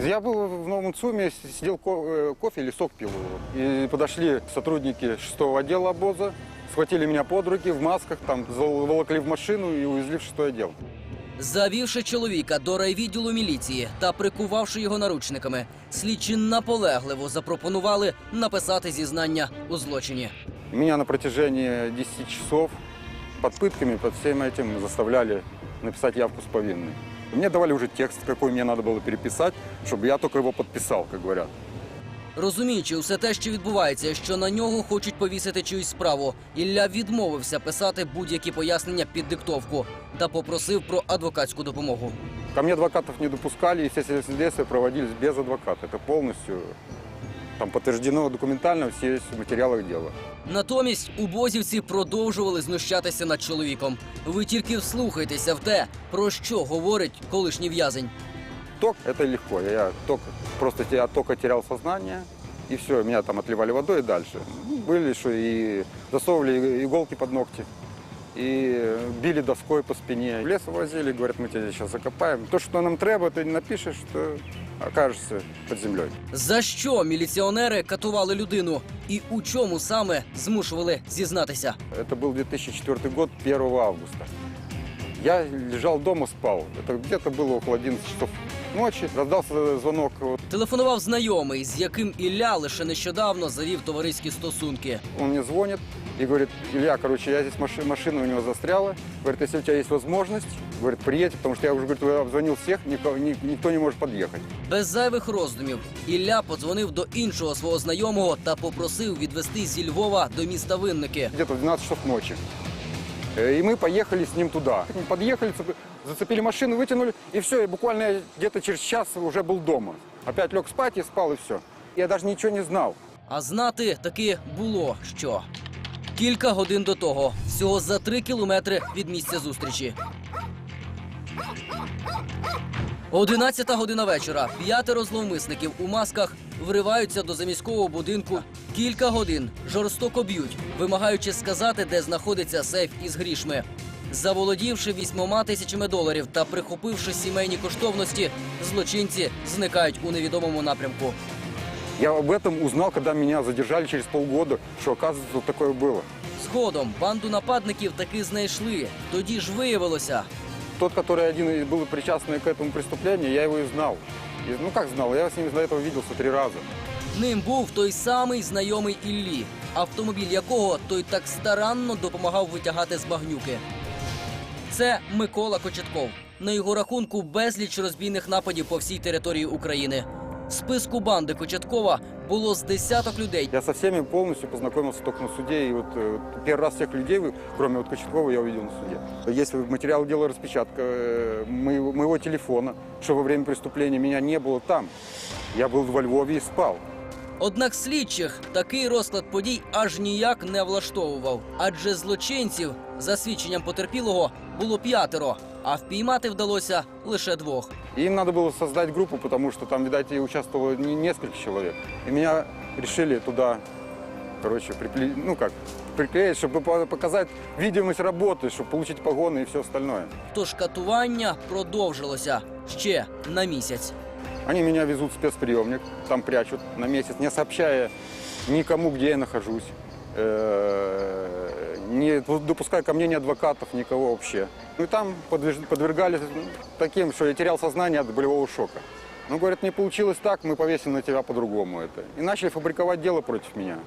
Я был в Новом ЦУМе, сидел ко- э, кофе или сок пил. И подошли сотрудники шестого отдела обоза, схватили меня под руки в масках, там заволокли в машину и увезли в шестой отдел. Завівши чоловіка до райвідділу міліції та прикувавши його наручниками, слідчі наполегливо запропонували написати зізнання у злочині. Меня на протяжении 10 часов под пытками, под всем этим заставляли написать явку с повинной. Мне давали уже текст, какой мне надо было переписать, чтобы я только его подписал, как говорят. Розуміючи усе те, що відбувається, що на нього хочуть повісити чиюсь справу, Ілля відмовився писати будь-які пояснення під диктовку та попросив про адвокатську допомогу. Ко мне адвокатов не допускали, естественно, следствия проводились без адвоката. Это полностью там подтверждено документально, все есть в материалах дела. Натомість убозівці продовжували знущатися над чоловіком. Ви тільки вслухайтеся в те, про що говорить колишній в'язень. Ток – это легко. Я только, просто я только терял сознание, и все, меня там отливали водой и дальше. Ну, Были, что и засовывали иголки под ногти, и били доской по спине. В лес возили, говорят, мы тебя сейчас закопаем. То, что нам треба, ты не напишешь, что окажешься под землей. За що міліціонери катували людину і у чому саме змушували зізнатися? Это был 2004 год, 1 августа. Я лежал дома, спал. Это где-то было около 11 часов ночи. Раздался звонок вот, Телефонував знайомий, з яким Ілля лише нещодавно завів товариські стосунки. Он мне звонит и говорит, Илья, короче, я здесь маши- машина у него застряла. Говорит, если у тебя есть возможность, говорит, приедь, потому что я уже говорит, обзвонил всех, никого, ни- никто не может подъехать. Без зайвих роздумів Ілля подзвонив до іншого свого знайомого та попросив відвести зі Львова до міста Винники. Где-то в 12 часов ночи. Э, И мы поехали с ним туда. Мы подъехали, цеп- зацепили машину, вытянули, и все, и буквально я где-то через час уже был дома. Опять лег спать и спал, и все. Я даже ничего не знал. А знати таки було що. Кілька годин до того, всього за три кілометри від місця зустрічі. Одинадцята година вечора. П'ятеро зловмисників у масках вриваються до заміського будинку. Кілька годин жорстоко б'ють, вимагаючи сказати, де знаходиться сейф із грішми. Заволодівши вісьмома тисячами доларів та прихопивши сімейні коштовності, злочинці зникають у невідомому напрямку. Я об этом узнал, когда меня задержали через полгода, что, оказывается, вот такое было. Згодом банду нападників таки знайшли. Тоді ж виявилося, Тот, который один и был причастный к этому преступлению, я его и знал. И, ну как знал, я с ним до этого виделся три раза. ним був той самий знайомий Іллі, автомобіль якого той так старанно допомагав витягати з багнюки. Це Микола Кочетков. На його рахунку безліч розбійних нападів по всій території України. В списку банди Кочеткова було з десяток людей. Я со всеми полностью познакомился только на суде. И вот э, первый раз всех людей, вы- кроме вот Кочеткова, я увидел на суде. Есть материал дела распечатка э, моего, моего телефона, что во время преступления меня не было там. Я был во Львове и спал. Однак слідчих такий розклад подій аж ніяк не влаштовував, адже злочинців, за свідченням потерпілого, було п'ятеро, а впіймати вдалося лише двох. И им надо было создать группу, потому что там, видать, и участвовало не несколько человек. И меня решили туда, короче, прикле... ну как, приклеить, чтобы по- показать видимость работы, чтобы получить погоны и все остальное. Тож катування продовжилося ще на місяць. Они меня везут в спецприемник, там прячут на месяц, не сообщая никому, где я нахожусь, э, не допуская ко мне ни адвокатов, никого вообще. Ну и там подвергались ну, таким, что я терял сознание от болевого шока. Ну, говорят, не получилось так, мы повесим на тебя по-другому это. И начали фабриковать дело против меня.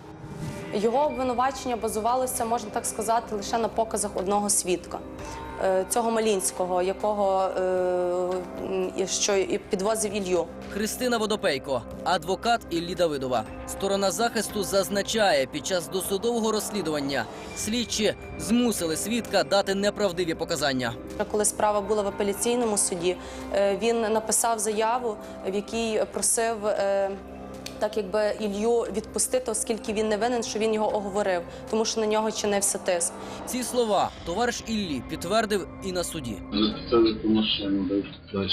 Його обвинувачення базувалося, можна так сказати, лише на показах одного свідка. Е, Цього Малінського, якого е, що і підвозив Ілью. Христина Водопейко, адвокат Іллі Давидова. Сторона захисту зазначає, під час досудового розслідування слідчі змусили свідка дати неправдиві показання. Коли справа була в апеляційному суді, е, він написав заяву, в якій просив. Так якби Ілью відпустити, оскільки він не винен, що він його оговорив, тому що на нього чинився тиск. Ці слова товариш Іллі підтвердив і на суді. Записали по машину далі.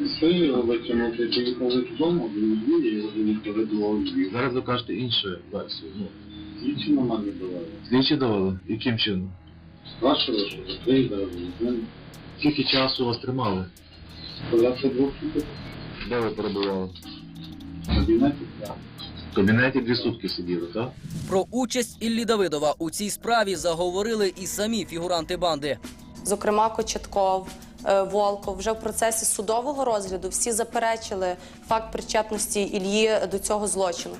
Все, його витягнути, поїхали додому, він і його ніхто видавав Львів. Зараз ви кажете іншу версію. Ну, Слідчі на мене давали. слідчі давали? Яким чином? Спрашували, що за приїздили, з ним. Скільки часу вас тримали? Порядка двох суток. Де ви перебували? Кабінеті. В кабінеті дві сутки сиділи, так? Про участь Іллі Давидова у цій справі заговорили і самі фігуранти банди. Зокрема, Кочетков, е, Волков вже в процесі судового розгляду всі заперечили факт причетності Ільї до цього злочину.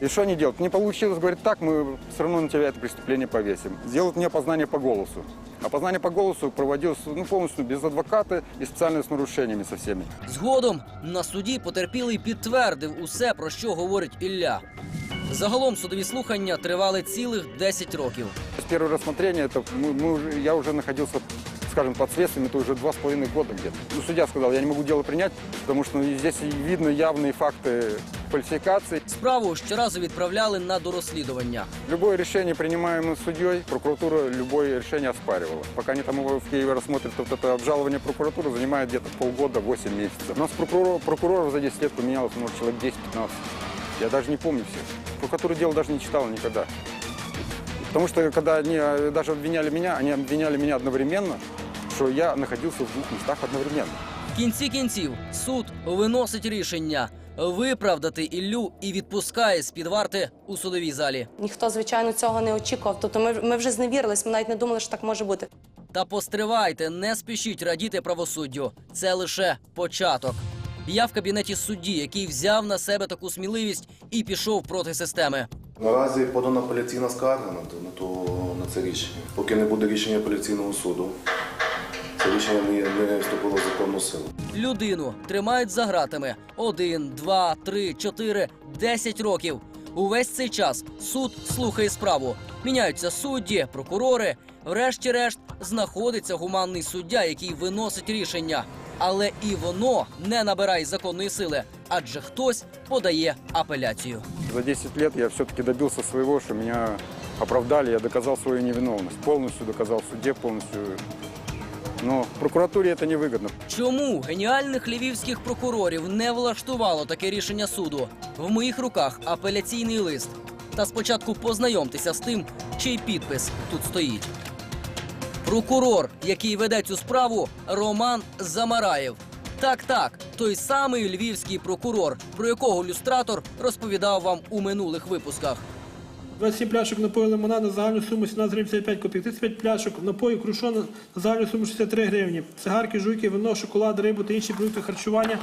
И что они делают? Не получилось, говорит, так, мы все равно на тебя это преступление повесим. Сделают мне опознание по голосу. Опознание по голосу проводилось ну, полностью без адвоката и специально с нарушениями со всеми. Згодом на суді потерпілий підтвердив усе, про що говорить Ілля. Загалом судові слухання тривали цілих 10 років. Первое рассмотрение, это мы, мы уже, я уже находился, скажем, под следствием, это уже два с половиной года где-то. Ну, судья сказал, я не могу дело принять, потому что ну, здесь видно явные факты фальсификации. Справу щоразу відправляли на дорозслідування. Любое решение, принимаемое судьей, прокуратура любое решение оспаривала. Пока они там его в Киеве рассмотрят, вот это обжалование прокуратуры занимает где-то полгода, 8 месяцев. У нас прокурор, прокуроров за 10 лет поменялось, может, человек 10-15. Я даже не помню всех. Прокуратура дело даже не читала никогда. Потому что, когда они э, даже обвиняли меня, они обвиняли меня одновременно, что я находился в двух местах одновременно. В кінці кінців суд виносить рішення виправдати Іллю і відпускає з під варти у судовій залі. Ніхто, звичайно, цього не очікував. Тобто ми, ми вже зневірились, ми навіть не думали, що так може бути. Та постривайте, не спішіть радіти правосуддю. Це лише початок. Я в кабінеті судді, який взяв на себе таку сміливість і пішов проти системи. Наразі подана апеляційна скарга на, то- на, то, на це рішення. Поки не буде рішення апеляційного суду, це рішення не, не вступило в законну силу. Людину тримають за гратами один, два, три, чотири, десять років. Увесь цей час суд слухає справу. Міняються судді, прокурори. Врешті-решт знаходиться гуманний суддя, який виносить рішення. Але і воно не набирає законної сили, адже хтось подає апеляцію. За 10 лет я все-таки добился своего, что меня оправдали, я доказал свою невиновность. Полностью доказал в суде, полностью. Но прокуратуре это невыгодно. Чому геніальних львівських прокурорів не влаштувало таке рішення суду? В моїх руках апеляційний лист. Та спочатку познайомтеся з тим, чий підпис тут стоїть. Прокурор, який веде цю справу, Роман Замараєв. Так, так, той самий львівський прокурор, про якого люстратор розповідав вам у минулих випусках. 27 пляшок напою лимона на загальну суму 17,75 копійок, 35 пляшок напою крушон на загальну суму 63 гривні. Цигарки, жуйки, вино, шоколад, рибу та інші продукти харчування.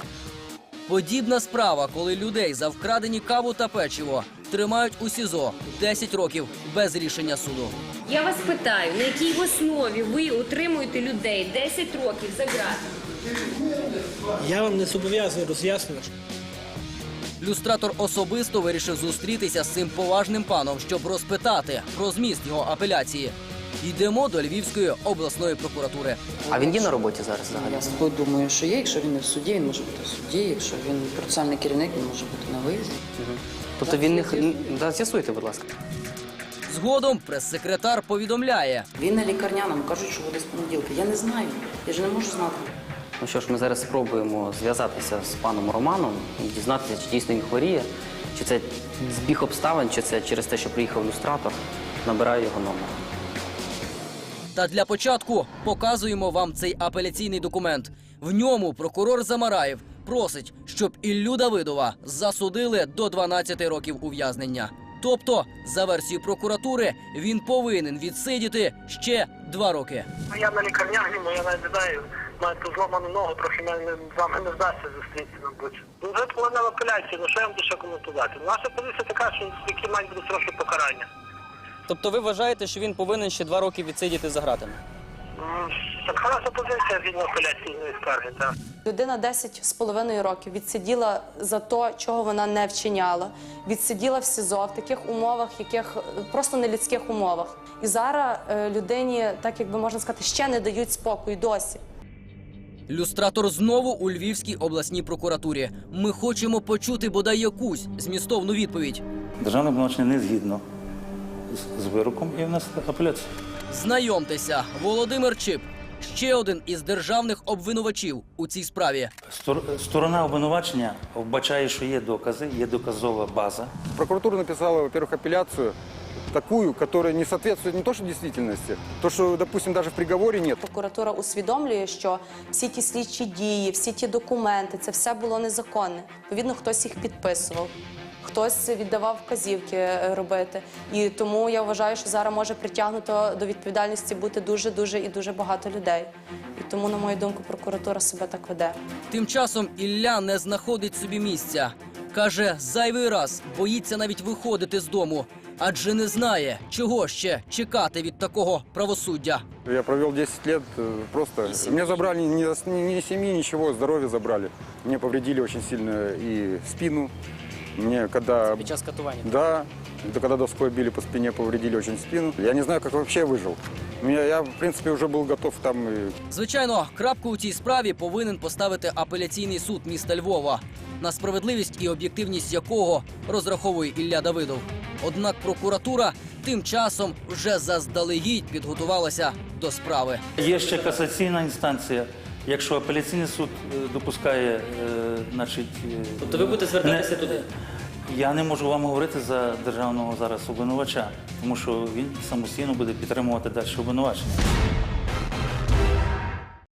Подібна справа, коли людей за вкрадені каву та печиво тримають у СІЗО 10 років без рішення суду. Я вас питаю, на якій основі ви утримуєте людей 10 років за ґратами? Я вам не зобов'язаний роз'яснювати. Люстратор особисто вирішив зустрітися з цим поважним паном, щоб розпитати про зміст його апеляції. Йдемо до Львівської обласної прокуратури. А він є на роботі зараз взагалі? Я слухаю, думаю, що є. Якщо він не в суді, він може бути в суді. Якщо він процесуальний керівник, він може бути на виїзді. Тобто він не да, з'ясуйте, будь ласка. Згодом прес-секретар повідомляє, Він на лікарняному кажуть, що буде з понеділка. Я не знаю. Я ж не можу знати. Ну що ж, ми зараз спробуємо зв'язатися з паном Романом і дізнатися, чи дійсно він хворіє, чи це збіг обставин, чи це через те, що приїхав люстратор. Набираю його номер. Та для початку показуємо вам цей апеляційний документ. В ньому прокурор Замараєв просить, щоб Іллю Давидова засудили до 12 років ув'язнення. Тобто, за версією прокуратури, він повинен відсидіти ще два роки. Ну, Я на лікарняному, я навіть не знаю, маю ту зламану ногу, трохи з вами не вдасться зустрітися, мабуть. Ну, вже половина апеляції, ну що я вам дуже коментувати? Наша позиція така, що які мають бути трохи покарання. Тобто, ви вважаєте, що він повинен ще два роки відсидіти за гратами? Так хороша позиція згідно апеляційної скарги, так. Людина 10 з половиною років відсиділа за те, чого вона не вчиняла. Відсиділа в СІЗО в таких умовах, яких е, просто нелюдських умовах. І зараз е, людині, так як би можна сказати, ще не дають спокою досі. Люстратор знову у Львівській обласній прокуратурі. Ми хочемо почути бодай якусь змістовну відповідь. Державне обвинувачення не згідно з, з вироком і внесли апеляцію. Знайомтеся, Володимир Чип, ще один із державних обвинувачів у цій справі. Стор- Сторона обвинувачення вбачає, що є докази, є доказова база. Прокуратура написала, во-первых, апелляцию такую, которая не соответствует не то что действительности, то, что, допустим, даже в приговоре нет. Прокуратура усвідомлює, що всі ті слідчі дії, всі ті документи, це все було незаконне. Відповідно, хтось їх підписував. Хтось віддавав вказівки е, робити, і тому я вважаю, що зараз може притягнуто до відповідальності бути дуже, дуже і дуже багато людей. І тому, на мою думку, прокуратура себе так веде. Тим часом Ілля не знаходить собі місця. Каже, зайвий раз боїться навіть виходити з дому, адже не знає, чого ще чекати від такого правосуддя. Я провел 10 лет э, просто. Мне забрали ни, ни, ни семьи, ничего, здоровье забрали. Мне повредили очень сильно и спину. Мне когда... Під час катування. Да, это когда доской били по спине, повредили очень спину. Я не знаю, как вообще выжил. Меня, я, в принципе, уже был готов там и Звичайно, крапку у цій справі повинен поставити апеляційний суд міста Львова, на справедливість і об'єктивність якого розраховує Ілля Давидов. Однак прокуратура тим часом вже заздалегідь підготувалася до справи. Є ще касаційна інстанція. Якщо апеляційний суд е, допускає, е, значить. е, Тобто ви будете звертатися не- туди? Я не можу вам говорити за державного зараз обвинувача, тому що він самостійно буде підтримувати далі обвинувачення.